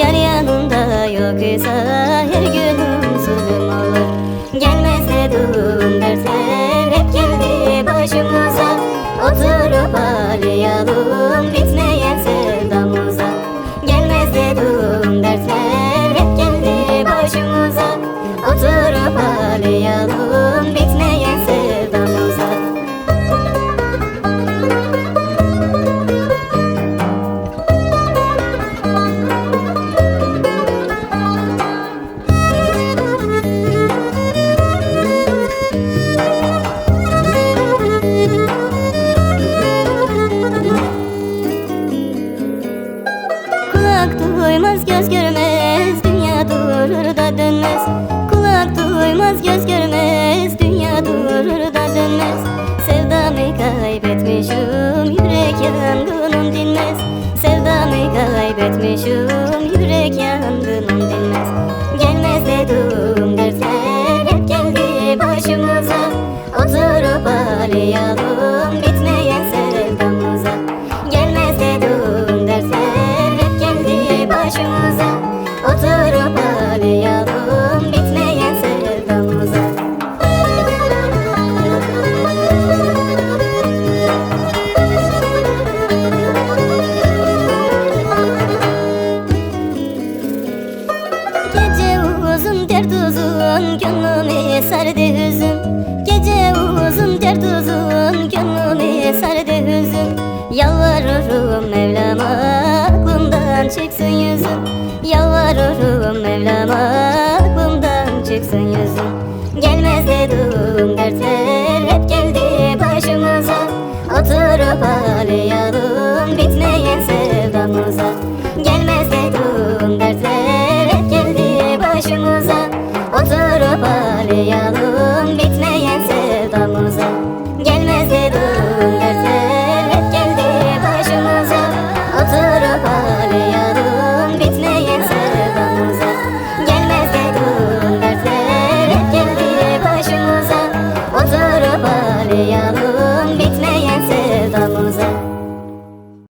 Yar yanımda yok ise her günüm zulüm olur. Gelmezse durum dertler hep geldi başımıza. Oturup ağlayalım bir yangınım dinmez. Sevdamı kaybetmişim. Yürek yangınım dinmez. Gelmez dedim dertler. Hep geldi başımıza. Oturup ağlayalım Gece uzun dert uzun gönlümü sardı hüzün. Gece uzun dert uzun gönlümü sardı hüzün. Yalvarırım Mevlam'a aklımdan çıksın yüzün. Yalvarırım Mevlam'a aklımdan çıksın yüzün. Gelmez dedim dertler hep geldi başımıza. Oturup ağlayalım bitmeyen sevdamıza Başlayalım bitmeyen Gelmez de durun dertler hep geldi başımıza Oturup ağlayalım bitmeyen Gelmez de durun dertler hep geldi başımıza Oturup